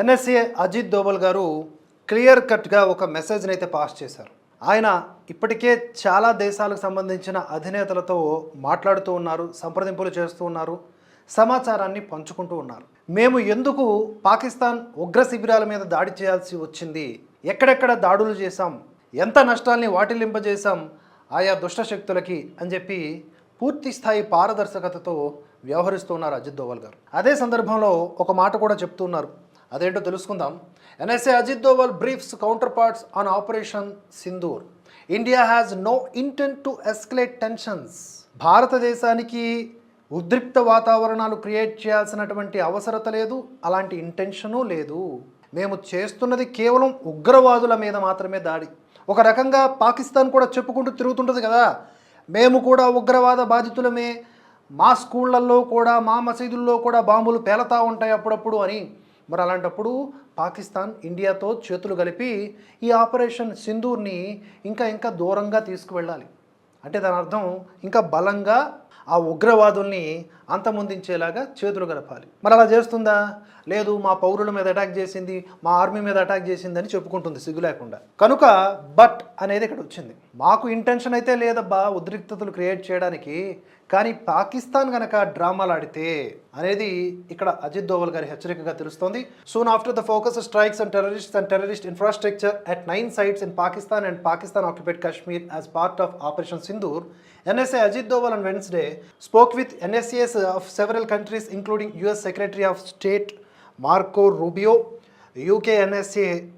NSA Ajit Doval గారు clear కట్గా ఒక మెసేజ్ని అయితే పాస్ చేశారు. ఆయన ఇప్పటికే చాలా దేశాలకు సంబంధించిన అధినేతలతో మాట్లాడుతూ ఉన్నారు సంప్రదింపులు చేస్తూ ఉన్నారు సమాచారాన్ని పంచుకుంటూ ఉన్నారు. మేము ఎందుకు పాకిస్తాన్ ఉగ్ర శిబిరాల మీద దాడి చేయాల్సి వచ్చింది? ఎక్కడెక్కడ దాడులు చేశాం? ఎంత నష్టాల్ని వాటిల్లింపజేశాం? ఆయా దుష్ట శక్తులకి అని చెప్పి పూర్తి స్థాయి పారదర్శకతతో వ్యవహరిస్తున్నారు అజిత్ దోవల్ గారు. అదే సందర్భంలో ఒక మాట కూడా చెప్తున్నారు అదేంటో తెలుసుకుందాం. NSA Ajit Doval briefs counter parts on operation Sindoor India has no intent to escalate tensions భారతదేశానికి ఉద్రిక్త వాతావరణాలు క్రియేట్ చేయాల్సినటువంటి అవసరత లేదు అలాంటి ఇంటెన్షను లేదు. మేము చేస్తున్నది కేవలం ఉగ్రవాదుల మీద మాత్రమే దాడి. ఒక రకంగా పాకిస్తాన్ కూడా చెప్పుకుంటూ తిరుగుతుంటుంది కదా. మేము కూడా ఉగ్రవాద బాధితులమే. మా స్కూళ్ళల్లో కూడా మా మసీదుల్లో కూడా బాంబులు పేలతా ఉంటాయి అప్పుడప్పుడు అని మరి అలాంటప్పుడు పాకిస్తాన్ ఇండియాతో చేతులు కలిపి ఈ ఆపరేషన్ సింధూర్ని ఇంకా ఇంకా దూరంగా తీసుకువెళ్ళాలి. అంటే దాని అర్థం ఇంకా బలంగా ఆ ఉగ్రవాదుల్ని అంతమొందించేలాగా చేతులు గలపాలి. మరి అలా చేస్తుందా? లేదు మా పౌరుల మీద అటాక్ చేసింది మా ఆర్మీ మీద అటాక్ చేసింది అని చెప్పుకుంటుంది సిగ్గు లేకుండా. కనుక బట్ అనేది ఇక్కడ వచ్చింది. మాకు ఇంటెన్షన్ అయితే లేదబ్బా ఉద్రిక్తతలు క్రియేట్ చేయడానికి కానీ పాకిస్తాన్ గనక డ్రామాలు ఆడితే అనేది ఇక్కడ అజిత్ దోవల్ గారి హెచ్చరికగా తెలుస్తోంది. Soon after the focus strikes and terrorist and terrorist infrastructure at nine sites in Pakistan and Pakistan occupied Kashmir as part of operation Sindoor NSA Ajit Doval and Wednesday spoke with NSAs of several countries, including US Secretary of State Marco Rubio, UK NSA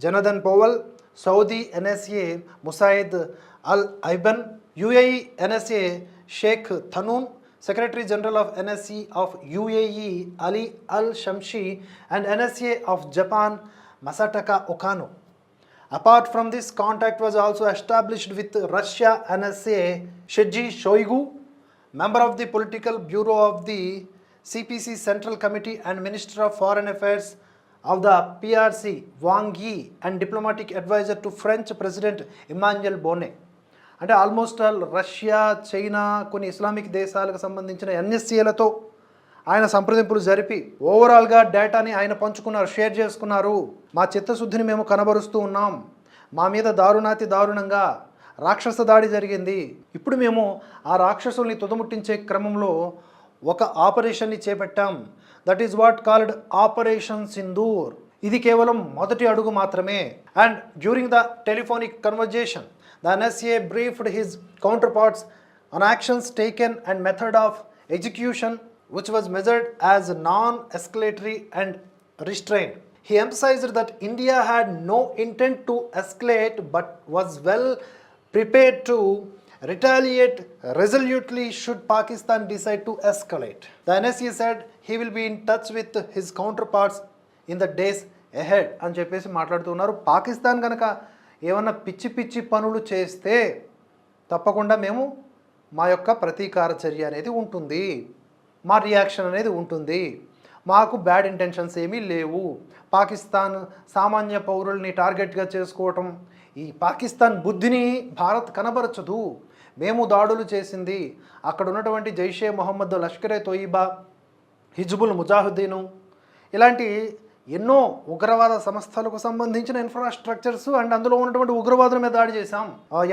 Jonathan Powell, Saudi NSA Musaid Al Aiban, UAE NSA Sheikh Thanoon, Secretary General of NSC of UAE Ali Al Shamshi, and NSA of Japan Masataka Okano. Apart from this, contact was also established with Russia NSA Shiji Shoigu, member of the Political Bureau of the CPC Central Committee and Minister of Foreign Affairs of the PRC Wang Yi and diplomatic advisor to French President Emmanuel Bonnet. అంటే almost all Russia China కొన్ని Islamic దేశాలకు సంబంధించిన ఎన్ఎస్సీలతో ఆయన సంప్రదింపులు జరిపి ఓవరాల్గా డేటాని ఆయన పంచుకున్నారు షేర్ చేసుకున్నారు మా చిత్తశుద్ధిని మేము కనబరుస్తూ ఉన్నాం మా మీద దారుణాతి దారుణంగా రాక్షస దాడి జరిగింది. ఇప్పుడు మేము ఆ రాక్షసుల్ని తుదముట్టించే క్రమంలో ఒక ఆపరేషన్ని చేపట్టాం. That is what called operation Sindoor ఇది కేవలం మొదటి అడుగు మాత్రమే. And during the telephonic conversation the NSA briefed his counter parts on actions taken and method of execution which was measured as non escalatory and restrain he emphasised that India had no intent to escalate but was well prepared to retaliate resolutely should Pakistan decide to escalate. The NSA said he will be in touch with his counterparts in the days ahead అని చెప్పేసి మాట్లాడుతున్నారు పాకిస్తాన్ కనుక ఏమన్నా పిచ్చి పిచ్చి పనులు చేస్తే తప్పకుండా మేము మా యొక్క ప్రతీకార చర్య అనేది ఉంటుంది మా రియాక్షన్ అనేది ఉంటుంది మాకు బ్యాడ్ ఇంటెన్షన్స్ ఏమీ లేవు పాకిస్తాన్ సామాన్య పౌరుల్ని టార్గెట్గా చేసుకోవటం ఈ పాకిస్తాన్ బుద్ధిని భారత్ కనబరచదు. మేము దాడులు చేసింది అక్కడ ఉన్నటువంటి జైషే మొహమ్మద్ లష్కరే తోయిబా హిజ్బుల్ ముజాహుద్దీను ఇలాంటి ఎన్నో ఉగ్రవాద సంస్థలకు సంబంధించిన ఇన్ఫ్రాస్ట్రక్చర్స్ అండ్ అందులో ఉన్నటువంటి ఉగ్రవాదుల మీద దాడి చేశాం.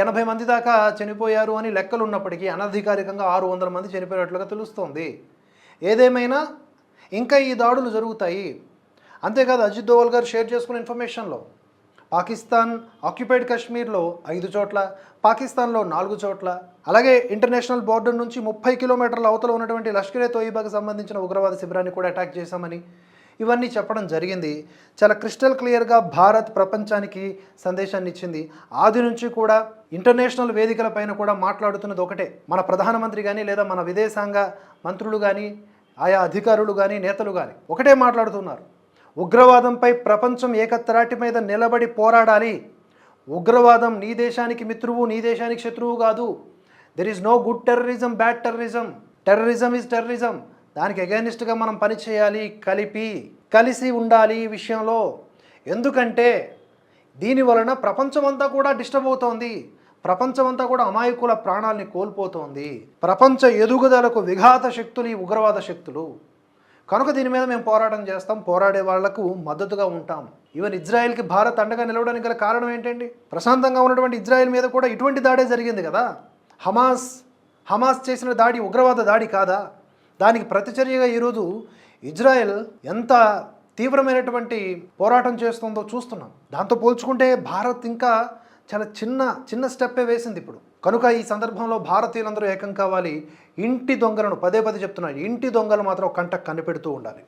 ఎనభై మంది దాకా చనిపోయారు అని లెక్కలు ఉన్నప్పటికీ అనధికారికంగా ఆరు వందల మంది చనిపోయినట్లుగా తెలుస్తోంది. ఏదేమైనా ఇంకా ఈ దాడులు జరుగుతాయి. అంతేకాదు అజిత్ దోవల్ గారు షేర్ చేసుకున్న ఇన్ఫర్మేషన్లో పాకిస్తాన్ ఆక్యుపైడ్ కాశ్మీర్లో ఐదు చోట్ల పాకిస్తాన్లో నాలుగు చోట్ల. అలాగే ఇంటర్నేషనల్ బోర్డర్ నుంచి ముప్పై కిలోమీటర్ల అవతల ఉన్నటువంటి లష్కరే తోయిబాకి సంబంధించిన ఉగ్రవాద శిబిరాన్ని కూడా అటాక్ చేశామని ఇవన్నీ చెప్పడం జరిగింది. చాలా క్రిస్టల్ క్లియర్గా భారత్ ప్రపంచానికి సందేశాన్ని ఇచ్చింది. ఆది నుంచి కూడా ఇంటర్నేషనల్ వేదికల పైన కూడా మాట్లాడుతున్నది ఒకటే. మన ప్రధానమంత్రి కానీ లేదా మన విదేశాంగ మంత్రులు కానీ ఆయా అధికారులు కానీ నేతలు కానీ ఒకటే మాట్లాడుతున్నారు. ఉగ్రవాదంపై ప్రపంచం ఏకత్రాటి మీద నిలబడి పోరాడాలి. ఉగ్రవాదం నీ దేశానికి మిత్రువు నీ దేశానికి శత్రువు కాదు. There is no good terrorism bad terrorism terrorism is terrorism దానికి అగైనిస్ట్గా మనం పని చేయాలి కలిపి కలిసి ఉండాలి ఈ విషయంలో. ఎందుకంటే దీని వలన ప్రపంచమంతా కూడా డిస్టర్బ్ అవుతోంది. ప్రపంచమంతా కూడా అమాయకుల ప్రాణాల్ని కోల్పోతోంది. ప్రపంచ ఎదుగుదలకు విఘాత శక్తులు ఈ ఉగ్రవాద శక్తులు. కనుక దీని మీద మేము పోరాటం చేస్తాం పోరాడే వాళ్ళకు మద్దతుగా ఉంటాం. ఈవెన్ ఇజ్రాయెల్కి భారత్ అండగా నిలవడానికి గల కారణం ఏంటండి? ప్రశాంతంగా ఉన్నటువంటి ఇజ్రాయెల్ మీద కూడా ఇటువంటి దాడే జరిగింది కదా. హమాస్ హమాస్ చేసిన దాడి ఉగ్రవాద దాడి కాదా? దానికి ప్రతిచర్యగా ఈరోజు ఇజ్రాయెల్ ఎంత తీవ్రమైనటువంటి పోరాటం చేస్తుందో చూస్తున్నాం. దాంతో పోల్చుకుంటే భారత్ ఇంకా చాలా చిన్న చిన్న స్టెప్పే వేసింది ఇప్పుడు. కనుక ఈ సందర్భంలో భారతీయులందరూ ఏకం కావాలి. ఇంటి దొంగలను పదే పదే చెప్తున్నారు ఇంటి దొంగలు మాత్రం కంట కనిపెడుతూ ఉండాలి.